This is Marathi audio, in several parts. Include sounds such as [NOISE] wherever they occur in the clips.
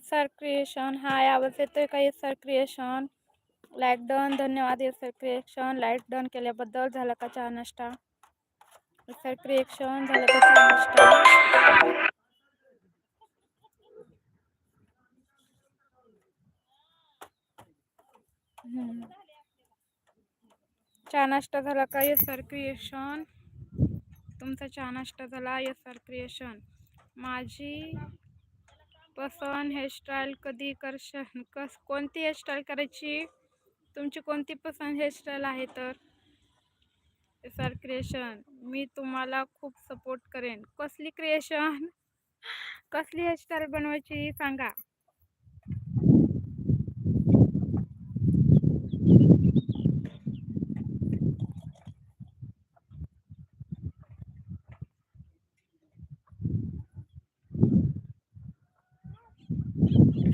सर क्रिएशन हाय आवाज येतोय का सर क्रिएशन लाइट डन धन्यवाद सर क्रिएशन लाइट डन केल्याबद्दल झाला का चहा नाश्ता सर क्रिएशन झालं का चहा नाश्ता हम्म. चहा नाश्ता झाला का येस सर क्रिएशन तुमचा चहा नाश्ता झाला येस सर क्रिएशन माझी पसंत हेअरस्टाईल कधी करशाल कस कोणती हेअरस्टाईल करायची? तुमची कोणती पसंत हेअरस्टाईल आहे तर? सर क्रिएशन मी तुम्हाला खूप सपोर्ट करेन. कसली क्रिएशन कसली हेअरस्टाईल बनवायची? सांगा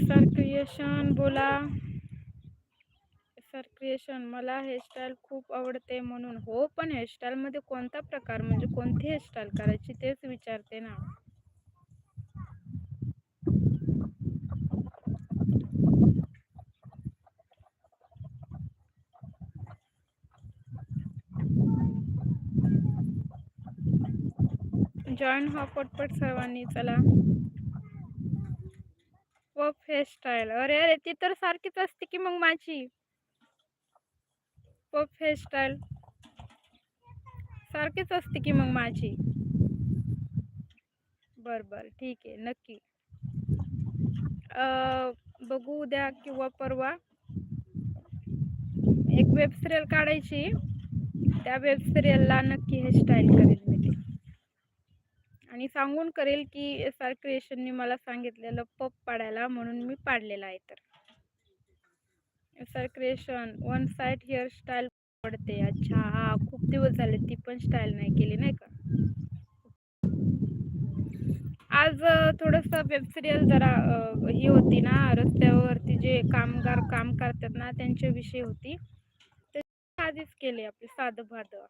सर क्रिएशन बोला. सर क्रिएशन मला हेअरस्टाईल खूप आवडते म्हणून. हो पण हेअरस्टाईलमध्ये कोणता प्रकार म्हणजे कोणती हेअरस्टाईल करायची तेच विचारते ना. जॉईन हा पटपट सर्वांनी चला. पफ हेअरस्टाईल अरे अरे, ती तर सारखीच असते की मग माझी? पफ हेअरस्टाईल सारखीच असते की मग माझी? बर बर. ठीक आहे, नक्की. बघू उद्या किंवा परवा. एक वेब सिरियल काढायची. त्या वेब सिरियलला नक्की हेअरस्टाईल करेल ती आणि सांगून करेल की एस आर क्रिएशननी मला सांगितलेलं पप पाडायला म्हणून मी पाडलेला आहे तर. S R creation one side hairstyle पडते. अच्छा हा खूप दिवस झाले ती पण स्टाईल नाही केली नाही का? आज थोडंसं वेब सिरियल जरा ही होती ना रस्त्यावरती जे कामगार काम करतात ना त्यांच्याविषयी होती. ते आधीच केले आपले साधं भाधं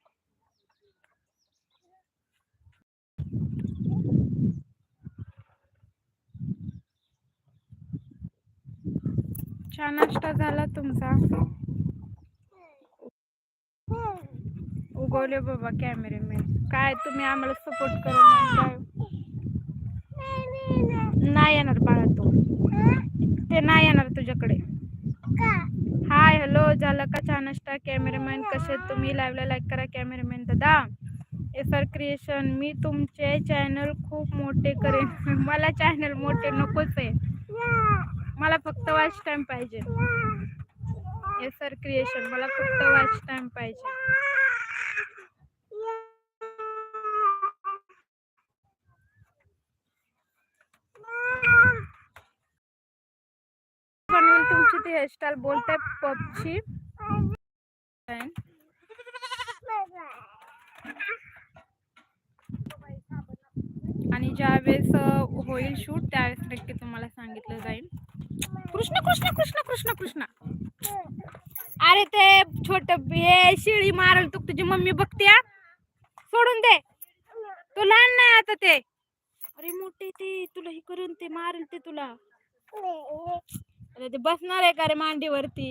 चहा नाश्ता झाला तुमचा? उगवले बाबा कॅमेरेमॅन. काय तुम्ही आम्हाला सपोर्ट करून काय नाही येणार बाळा तू. ते नाही येणार तुझ्याकडे. हाय हॅलो झालं का चहा नाश्ता? कॅमेरामॅन कसे तुम्ही? लाईव्हला लाईक करा कॅमेरामॅन दादा. एस आर क्रिएशन मी तुमचे चॅनल खूप मोठे करेन. [LAUGHS] मला चॅनल मोठे नकोच आहे. मला फक्त वॉच टाइम पाहिजे. एस आर क्रिएशन मला फक्त वॉच टाइम पाहिजे. तुमची ती हेअरस्टाईल बोलते पबची आणि ज्यावेळेस होईल शूट त्यावेळेस नक्की तुम्हाला सांगितलं जाईल. कृष्ण कृष्ण कृष्ण कृष्ण कृष्ण. अरे ते छोट हे शिळी मारल तू तुझी मम्मी बघते सोडून दे. तू लहान नाही आता ते. अरे मोठे ते तुला हे करून ते मारल ते तुला. अरे ते बसणार आहे का रे मांडीवरती?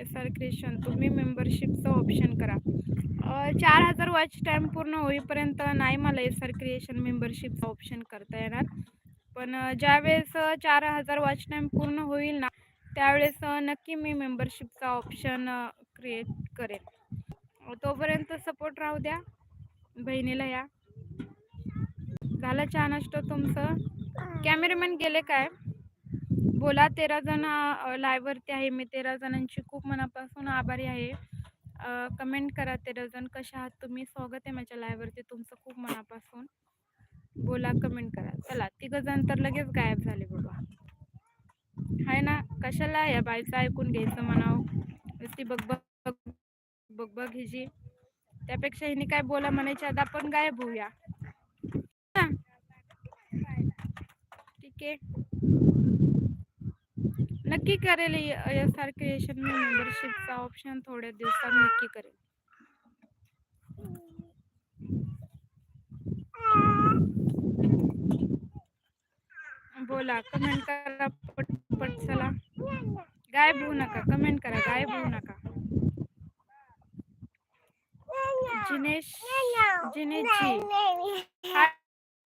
एस आर क्रिएशन तुम्ही मेंबरशिपचं ऑप्शन करा. चार हजार वॉच टाईम पूर्ण होईपर्यंत नाही मला एस आर क्रिएशन मेंबरशिपचं ऑप्शन करता येणार. पण ज्यावेळेस चार हजार वॉच टाईम पूर्ण होईल ना त्यावेळेस नक्की मी मेंबरशिपचा ऑप्शन क्रिएट करेन. तोपर्यंत सपोर्ट राहू द्या बहिणीला या. झालं चहा नाश्ता तुमचं? कॅमेरामॅन गेले काय? बोला तेरा जण लायवरती आहे. मी तेरा जणांची खूप मनापासून आभारी आहे. कमेंट करा ते डझन कशा आहात तुम्ही. स्वागत आहे माझ्या live तुमचं खूप मनापासून. बोला कमेंट करा. चला तिघजण तर लगेच गायब झाले बाबा. हाय ना कशाला या बाईचं ऐकून घ्यायचं म्हणाव? नुसती बघ बघ बघ बघ बघ त्यापेक्षा हिने काय बोला म्हणायच्या आता आपण गायब होऊया. ठीक आहे. नक्की करेल. एस आर क्रिएशन मी मेंबरशिपचा ऑप्शन थोड्या दिवसात नक्की करेल. बोला कमेंट करा पटपट चला. गायब होऊ नका कमेंट करा, गायब होऊ नका. जिनेश, जिनेशजी. हाय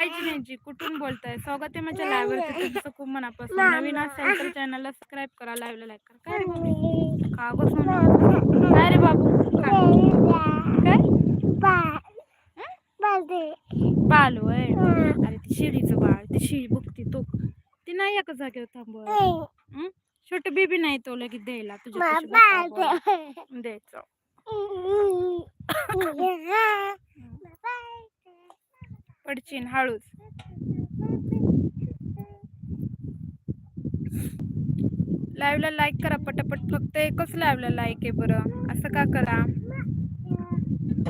जिनेशजी कुठून बोलताय? स्वागत आहे माझ्या लाईव्ह वरती. तुमचं खूप मनापासून नवीन असेल तर चॅनलला सबस्क्राईब करा लाईव्हला लाईक करा. काय बाबू? का गं सोनं. काय रे बाबू? काय? बालू. आहे अरे ती शिडीचं बाळ ती शिडी बघती तो. ती नाही एका जागेवर थांबव छोट बेबी नाही तो लगेच द्यायला तुझ्या द्यायचं [LAUGHS] पडचीन हळूच. लाईव्हला लाईक करा पटापट फक्त एकच लाईव्हला लाईक आहे बरं. असं का करा?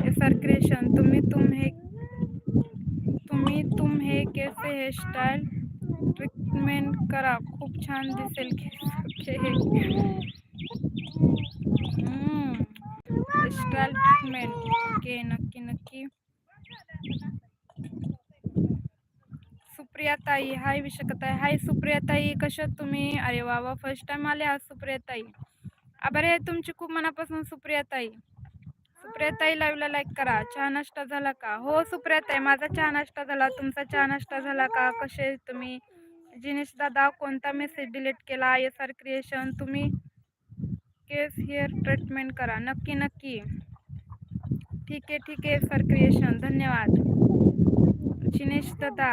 एस आर क्रिएशन तुम्ही तुम हे तुम्ही तुम हे केसे हेअरस्टाईल ट्रीटमेंट करा. खूप छान दिसेल हेअरस्टाईल ट्रीटमेंट ओके नक्की नक्की. सुप्रियाताई. हाय विशकताई हाय सुप्रियाताई. कशा तुम्ही? अरे वा वा फर्स्ट टाइम आले आज सुप्रियाताई. आभार आहे तुमची खूप मनापासून सुप्रियाताई. सुप्रियाताई लाईव्हला लाईक करा. चहा नाश्ता झाला का? हो सुप्रियाताई माझा चहा नाश्ता झाला. तुमचा चहा नाश्ता झाला का? कसे तुम्ही? जिनेश दादा कोणता मेसेज डिलीट केला? एस आर क्रिएशन तुम्ही केस हेअर ट्रीटमेंट करा. नक्की नक्की. ठीक आहे ठीक आहे सर क्रिएशन धन्यवाद. जिनेश दादा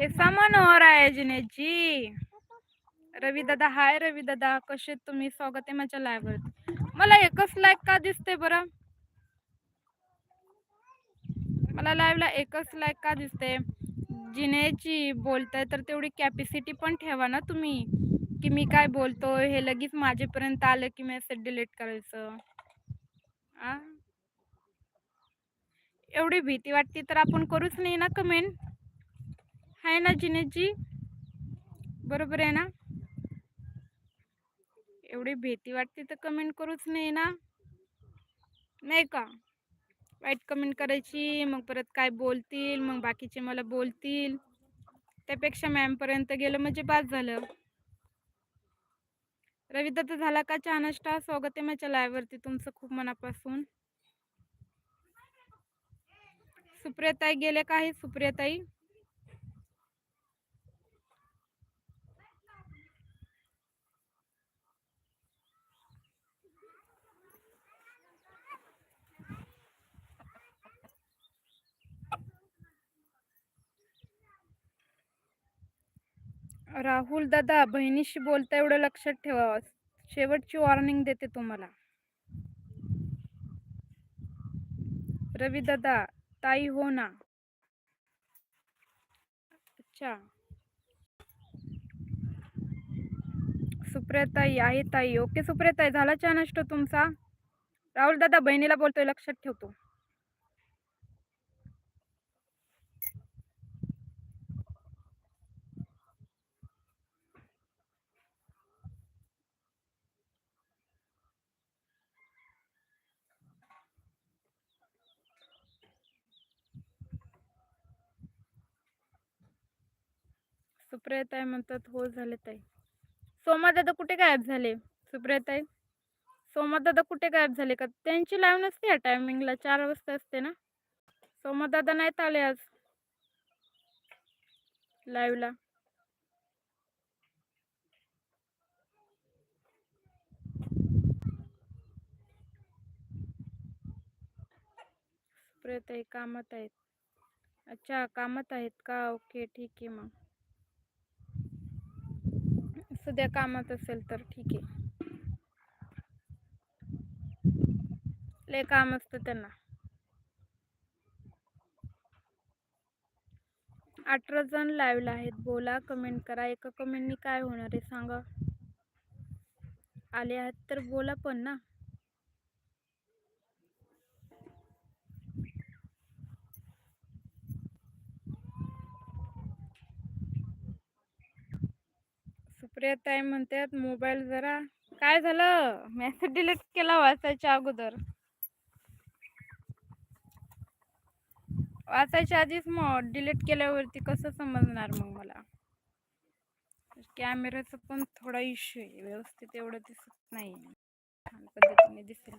कैसा मन हो रहा है जिनेश जी। रवी दादा हाय रवी दादा कसे आहेत तुम्ही? स्वागत आहे माझ्या लाईव्ह वरती. मला एकच लाईक का दिसते बरं? मला लाईव्हला एकच लाईक का दिसते जिनेची बोलताय तर तेवढी कॅपॅसिटी पण ठेवा ना तुम्ही. की मी काय बोलतो हे लगेच माझेपर्यंत आलं की मेसेज डिलीट करायचं. एवढी भीती वाटते तर आपण करूच नाही ना कमेंट आहे ना जिनेशजी? बरोबर आहे ना? एवढी भीती वाटते तर कमेंट करूच नाही ना? नाही का? वाईट कमेंट करायची मग परत काय बोलतील मग बाकीचे मला बोलतील. त्यापेक्षा मॅमपर्यंत गेलं म्हणजे बाद झालं. रविदत्त झाला का चहा नाश्ता? स्वागत आहे माझ्या लायवरती तुमचं खूप मनापासून. सुप्रियाताई गेले का आहे सुप्रियाताई? राहुल दादा बहिणीशी बोलता एवढं लक्षात ठेवा शेवटची वॉर्निंग देते तुम्हाला. रवी दादा ताई हो ना? अच्छा. सुप्रियाताई आहे ताई. ओके सुप्रियाताई झाला चहा नष्ट तुमचा? राहुल दादा बहिणीला बोलतोय लक्षात ठेवतो. सुप्रियाताई म्हणतात हो झाले ताई. सोमा दादा कुठे गायब झाले? सुप्रियाताई सोमा दादा कुठे गायब झाले का? त्यांची लाईव्ह नसते या टायमिंगला चार वाजता असते ना? सोमा दादा नाहीत आले आज लाईव्हला सुप्रियाताई कामात आहेत. अच्छा कामात आहेत का? ओके ठीक आहे मग. सध्या कामात असेल तर ठीक आहे. लय काम असतं त्यांना. अठरा जण लाईव्हला आहेत. बोला कमेंट करा. एका कमेंटनी काय होणार आहे सांगा. आले आहेत तर बोला पण ना. सुप्रियाताई म्हणतात मोबाईल जरा काय झालं? मेसेज डिलीट केला वाचायच्या अगोदर. वाचायच्या आधीच मग डिलीट केल्यावरती कसं समजणार मग मला? कॅमेऱ्याचा पण थोडा इश्यू आहे. व्यवस्थित एवढं दिसत नाही छान पद्धतीने दिसेल.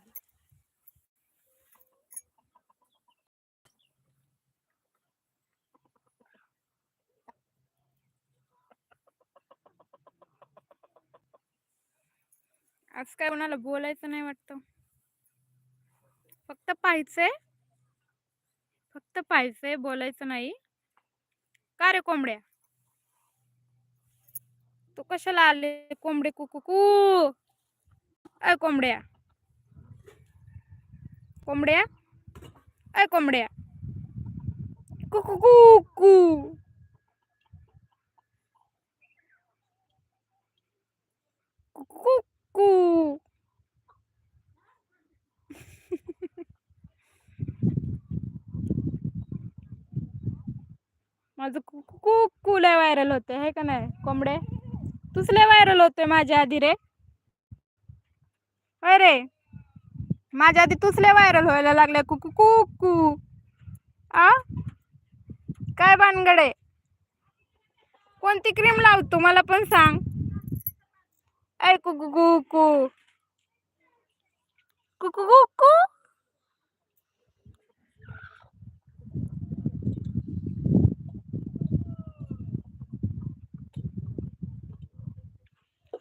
आज काय कोणाला बोलायचं नाही वाटतं. फक्त पाहायचंय. फक्त पाहायचंय बोलायचं नाही. का रे कोंबड्या? तू कशाला आले कोंबडे कुकू कू? अय कोंबड्या. कोंबड्या? अय कोंबड्या. कुकू कू कुकू माझं कुकू लय व्हायरल होते हे का नाही? कोंबडे? तूच लय व्हायरल होतोय माझ्या आधी रे. अरे माझ्या आधी तूच लय व्हायरल व्हायला लागल्या. कुकू कुकू आ? काय भानगडे? कोणती क्रीम लावतो मला पण सांग. Ay, kukukuku. Kukukuku. कुकू कुकू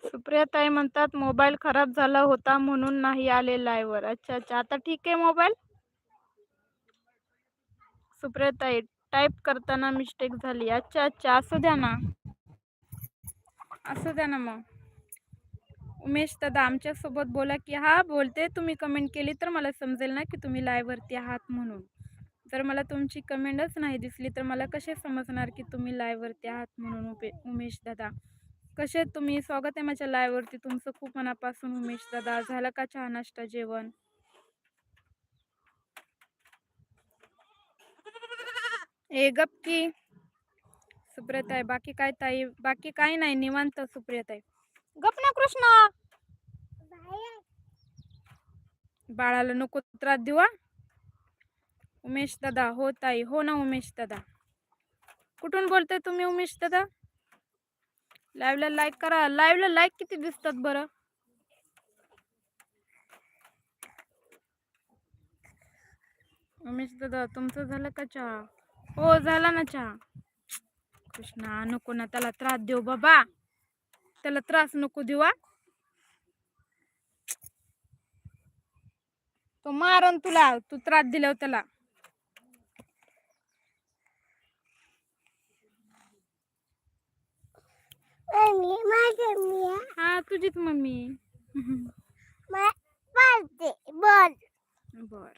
सुप्रियाताई म्हणतात मोबाईल खराब झाला होता म्हणून नाही आले लाईव्हवर अच्छा अच्छा. आता ठीक आहे मोबाईल? सुप्रियाताई टाईप करताना मिस्टेक झाली. अच्छा अच्छा. असू द्या ना. असू द्या ना मग. उमेश दादा आमच्यासोबत बोला की हा बोलते. तुम्ही कमेंट केली तर मला समजेल ना की तुम्ही लायवरती आहात म्हणून. जर मला तुमची कमेंटच नाही दिसली तर मला कसे समजणार की तुम्ही लायवरती आहात म्हणून उपे उमेश दादा? कसे तुम्ही स्वागत आहे माझ्या लायवरती तुमचं खूप मनापासून उमेश दादा. झालं का चहा नाश्ता जेवण? ए गप की सुप्रियताई बाकी काय ताई? बाकी काय नाही. निवांत सुप्रियताई. गप ना कृष्ण. बाळाला नको त्रास देऊ उमेश दादा हो ताई हो ना उमेश दादा. कुठून बोलताय तुम्ही उमेश दादा? लाईव्हला लाईक करा. लाईव्हला लाईक किती दिसतात बरं? उमेश दादा तुमचं झालं का चहा? हो झाला ना चहा. कृष्णा नको ना त्याला त्रास देऊ बाबा. त्याला त्रास नको देऊ हा. तो मारन तुला तू त्रास दिल्यावर त्याला. हा तुझीच मम्मी. बर.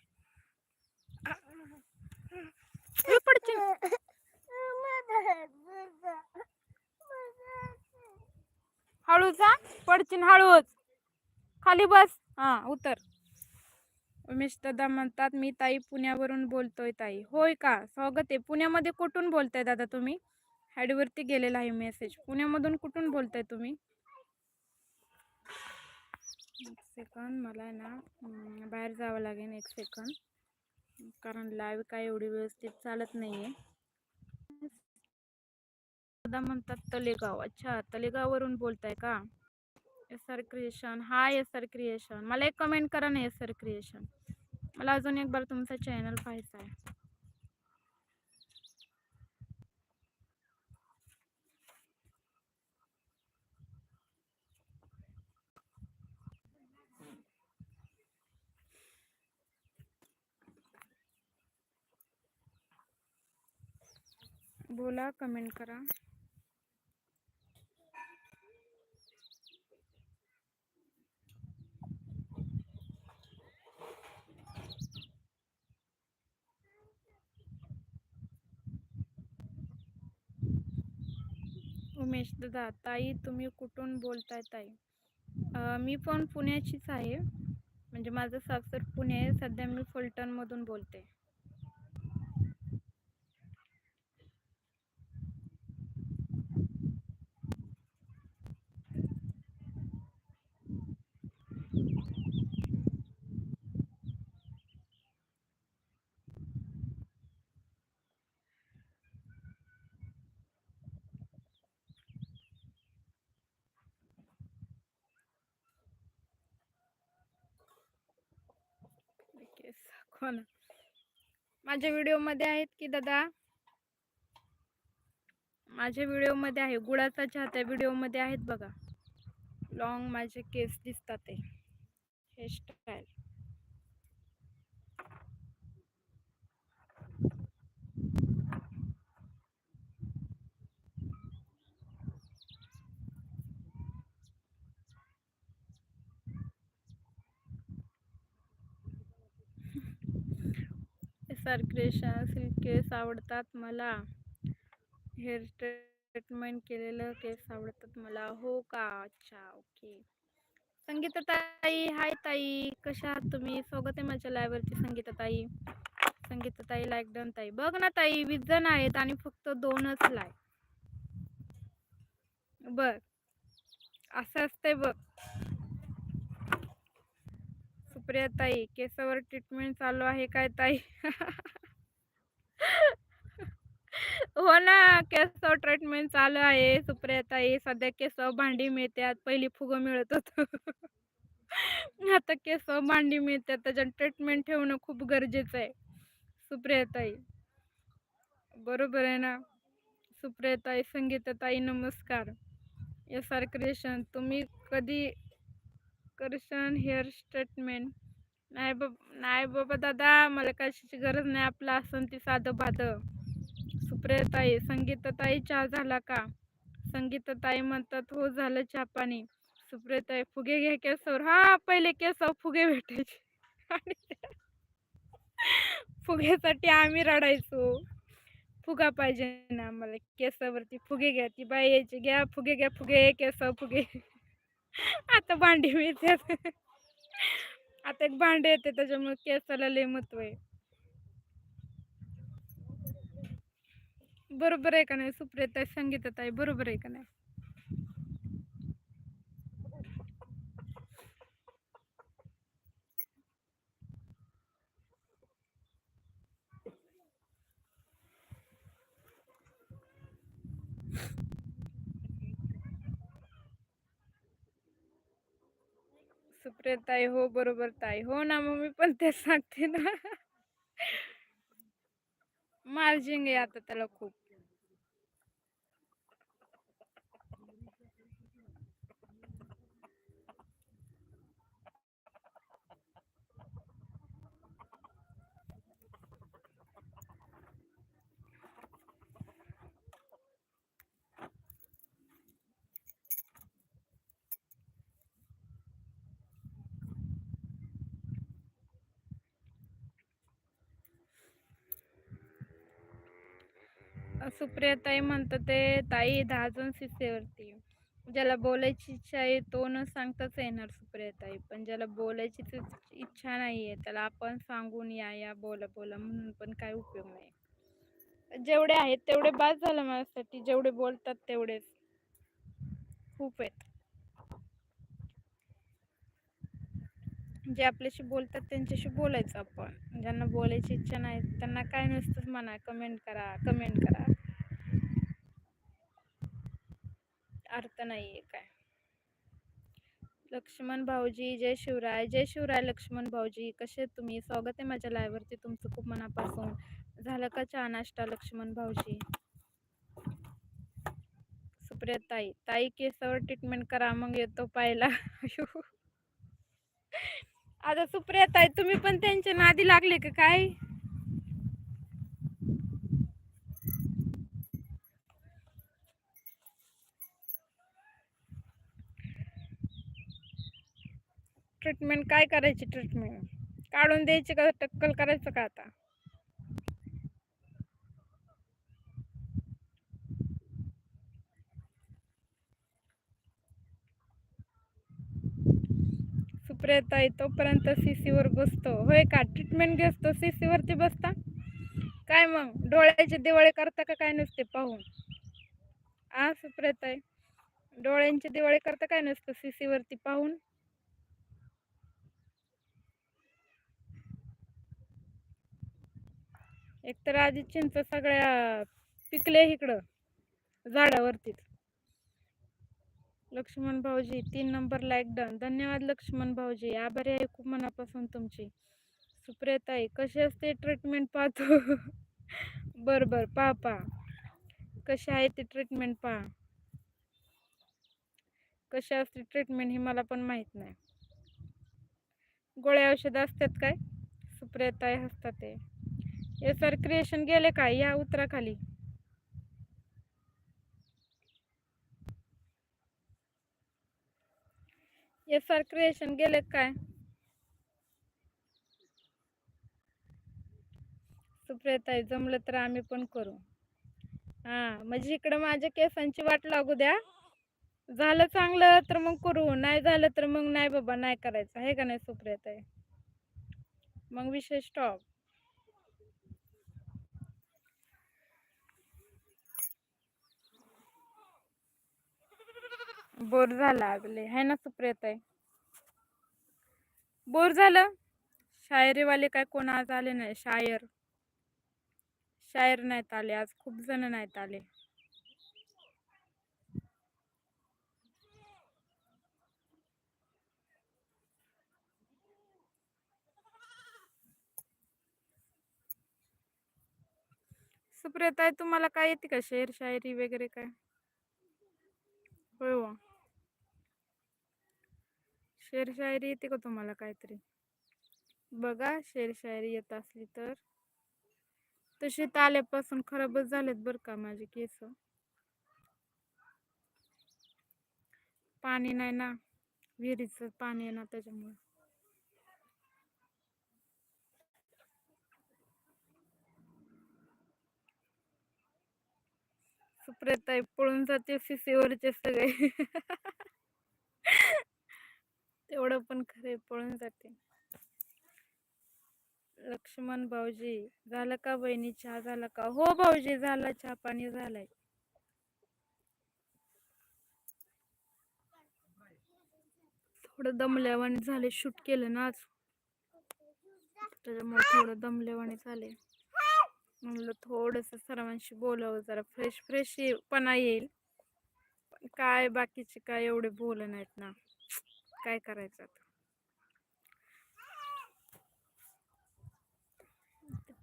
ए, पडशील. [LAUGHS] हळूच पडचिन हळूच. खाली बस. हा उतर. उमेश दादा म्हणतात मी ताई पुण्यावरून बोलतोय ताई. होय का? स्वागत आहे. पुण्यामध्ये कुठून बोलताय दादा तुम्ही? हॅडवरती गेलेला आहे मेसेज पुण्यामधून कुठून बोलताय तुम्ही? एक सेकंद मला आहे ना बाहेर जावं लागेल एक सेकंद कारण लाईव्ह काय एवढी व्यवस्थित चालत नाही आहे दादा म्हणतात तलेगाव. अच्छा तलेगाववरून बोलताय का? S R creation hi S R creation मला एक कमेंट करा ना एस आर क्रिएशन मला अजून एक बार तुमचा चॅनल पाहायचा आहे. बोला कमेंट करा. उमेश दादा ताई तुम्ही कुठून बोलताय ताई? मी पण पुण्याचीच आहे. म्हणजे माझं सासर पुणे आहे. सध्या मी फलटणमधून बोलते. हो ना. माझ्या व्हिडिओमध्ये आहेत की दादा? माझ्या व्हिडिओमध्ये आहे गुळाचा चहा त्या व्हिडिओमध्ये आहेत बघा. लॉंग माझे केस दिसतात ते. हेअरस्टाईल एस आर सिल्क केस आवडतात मला. हेअर ट्रीटमेंट केलेलं केस आवडतात मला. हो का? अच्छा ओके. संगीता ताई हाय ताई. कशा आहात तुम्ही? स्वागत आहे माझ्या लाईव्हवरती संगीता ताई संगीता ताई लाईक डन ताई. बघ ना ताई वीस जण आहेत आणि फक्त दोनच लाय बघ. असं असतंय बघ. सुप्रिया ताई केसावर ट्रीटमेंट चालू आहे काय ताई? हो ना केसावर ट्रीटमेंट चालू आहे सुप्रिया ताई. सध्या केसावर भांडी मिळतात पहिली फुगं मिळत होत. आता केसावर भांडी मिळतात त्याच्यात ट्रीटमेंट ठेवणं खूप गरजेचं आहे. सुप्रिया ताई. बरोबर आहे ना? सुप्रिया ताई संगीता ताई नमस्कार. एस आर क्रिएशन तुम्ही कधी कर्शन हेअर स्टेटमेंट नाही बाब नाही बाबा दादा मला कशाची गरज नाही आपलं असं ती साधं बाधं सुप्रियाताई संगीताताई चहा झाला का? संगीताताई म्हणतात हो झालं चहा पाणी. सुप्रियाताई फुगे घ्या केसावर. हा पहिले केसावर फुगे भेटायचे. आणि [LAUGHS] फुग्यासाठी आम्ही रडायचो. फुगा पाहिजे ना आम्हाला केसावरती फुगे घ्या ती बाई यायची घ्या फुगे घ्या फुगे केसावर फुगे. [LAUGHS] आता भांडी मिळतात. आता एक भांडे येते त्याच्यामुळे केसाला लय महत्त्व आहे. बरोबर आहे का नाही सुप्रियता संगीतात आहे बरोबर आहे का नाही? सुप्रिया ताई हो बरोबर ताई. हो ना मग मी पण तेच सांगते ना. मार्जिंग आहे आता त्याला खूप. सुप्रिया ताई म्हणतात ते ताई दहा जण शिसेवरती ज्याला बोलायची इच्छा आहे तो न सांगताच येणार सुप्रिया ताई पण ज्याला बोलायची इच्छा नाही आहे त्याला आपण सांगून या या बोला बोला म्हणून पण काय उपयोग नाही. जेवढे आहेत तेवढे बाद झालं माझ्यासाठी. जेवढे बोलतात तेवढेच. खूप आहेत. जे आपल्याशी बोलतात त्यांच्याशी बोलायचं आपण. ज्यांना बोलायची इच्छा नाही त्यांना काय नसतंच म्हणा. कमेंट करा कमेंट करा. अर्थ नाही आहे काय. लक्ष्मण भाऊजी जय शिवराय. जय शिवराय लक्ष्मण भाऊजी. कसे आहेत तुम्ही? स्वागत आहे माझ्या लाईव्हवरती तुमचं खूप मनापासून. झालं का चहा नाश्ता लक्ष्मण भाऊजी? सुप्रिया ताई. ताई केसावर ट्रीटमेंट करा मग येतो पाहिला आता सुप्रिया ताई तुम्ही पण त्यांच्या नादी लागले का काय? ट्रीटमेंट काय करायची ट्रीटमेंट काढून द्यायची का टक्कल करायचं का आता? सुप्रियताई तोपर्यंत सीसीवर बसतो. होय का? ट्रीटमेंट घेतो सीसीवरती बसता? काय मग? डोळ्याचे दिवाळे करता का काय नसते पाहून? आ सुप्रियताई डोळ्यांचे दिवाळे करता काय नसतं? सीसीवरती पाहून? एकतर आधी चिंच सगळ्या पिकले इकडं झाडावरतीच. लक्ष्मण भाऊजी तीन नंबर लाईक डन धन्यवाद लक्ष्मण भाऊजी. आभारी आहे खूप मनापासून तुमची. सुप्रियताई कशी असते ट्रीटमेंट पाहतो? [LAUGHS] बर बर पहा पहा. कशी आहे ती ट्रीटमेंट पहा. कशी असते ट्रीटमेंट ही मला पण माहीत नाही. गोळ्या औषधं असतात काय? सुप्रियाताई हसतात ते. हे सर क्रिएशन गेले काय या उत्तराखाली एस हे सर क्रिएशन गेले काय? सुप्रियाताई जमलं तर आम्ही पण करू. हा म्हणजे इकडं माझ्या केसांची वाट लागू द्या. झालं चांगलं तर मग करू. नाही झालं तर मग नाही बाबा नाही करायचं. आहे का नाही सुप्रियाताई? मग विषय स्टॉप बोर झाला अगले आहे ना सुप्रियाताई? बोर झालं? शायरीवाले काय कोण आज आले नाही? शायर. शायर नाहीत आले आज. खूप जण नाहीत आले. सुप्रियाताई तुम्हाला काय येते का? शेर शायरी वगैरे काय? होय शेरशायरी येते का तुम्हाला काहीतरी? बघा शेरशायरी येत असली तर. तशी तर आल्यापासून खराबच झालेत बरं का माझे केस. पाणी नाही ना विहिरीचं पाणी आहे ना त्याच्यामुळे. सुप्रियाताई पळून जाते शिसीवरचे सगळे. [LAUGHS] तेवढं पण खरे पळून जाते. लक्ष्मण भाऊजी झालं का बहिणी चहा झाला का? हो भाऊजी झाला चहा पाणी झालाय. थोडं दमल्यावाणी झाले शूट केलं ना आज. त्याच्यामुळे थोडं दमल्यावाणी झाले. म्हणलं थोडस सर्वांशी बोलावं जरा फ्रेश फ्रेश पणा येईल. पण काय बाकीचे काय एवढे बोल नाहीत ना. काय करायचं आता?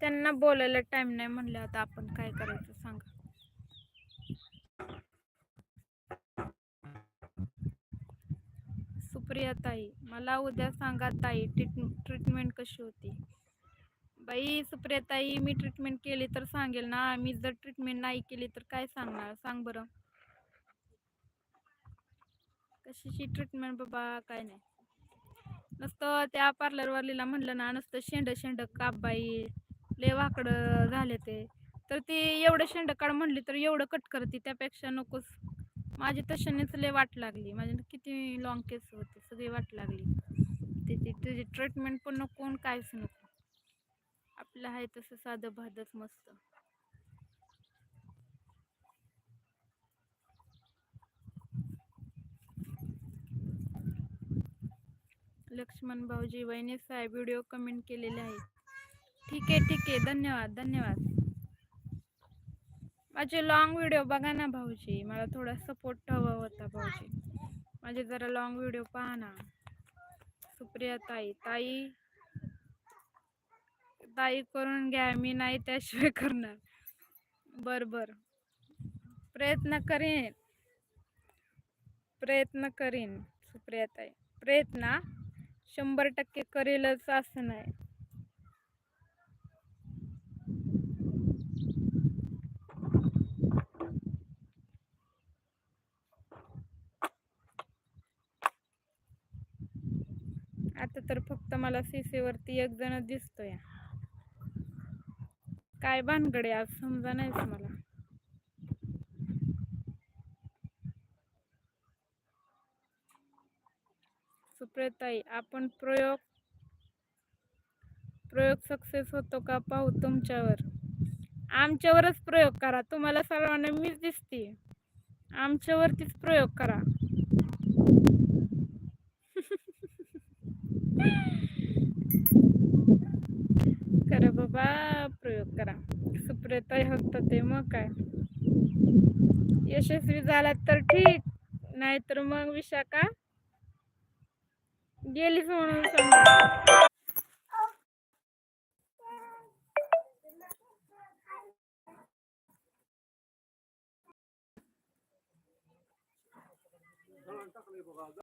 त्यांना बोलायला टाइम नाही म्हणलं आता आपण काय करायचं सांगा. सुप्रिया ताई मला उद्या सांगा ताई ट्रीटमेंट कशी होती? बाई सुप्रिया ताई मी ट्रीटमेंट केली तर सांगेल ना? मी जर ट्रीटमेंट नाही केली तर काय सांगणार? सांग बरं. कशाची ट्रीटमेंट बाबा? काय नाही. नुसतं त्या पार्लरवालीला म्हणलं ना नुसतं शेंड शेंड काप बाई. लय वाकडं झाले ते. तर ती एवढं शेंड काढ म्हणली तर एवढं कट करते त्यापेक्षा नकोच माझी तशानेच लय वाट लागली. माझी किती लॉंग केस होते सगळी वाट लागली. त्याची तुझी ट्रीटमेंट पण नको आणि काहीच नको. आपलं आहे तसं साधं भादच मस्त. लक्ष्मण भाऊजी वहिनी साहेब व्हिडिओ कमेंट केलेले आहेत. ठीक आहे ठीक आहे. धन्यवाद धन्यवाद. माझे लॉंग व्हिडिओ बघा ना भाऊजी. मला थोडा सपोर्ट हवा होता भाऊजी. माझे जरा लॉंग व्हिडिओ पहा ना. सुप्रिया ताई ताई. ताई करून घ्या मी नाही त्याशिवाय करणार. बर बर. प्रयत्न करीन. प्रयत्न करीन सुप्रिया ताई. प्रयत्न शंभर टक्के करेलच असं नाही. आता तर फक्त मला सीसीवरती एक जण दिसतोय. काय भानगडे आज समजा नाहीच मला. सुप्रियताई आपण प्रयोग प्रयोग सक्सेस होतो का पाहू तुमच्यावर. आमच्यावरच प्रयोग करा. तुम्हाला सर्वांना मीच दिसते आमच्यावरतीच प्रयोग करा. करा बाबा प्रयोग करा. सुप्रियताई होत ते मग काय. यशस्वी झाला तर ठीक. नाहीतर मग विशाखा गेली म्हणून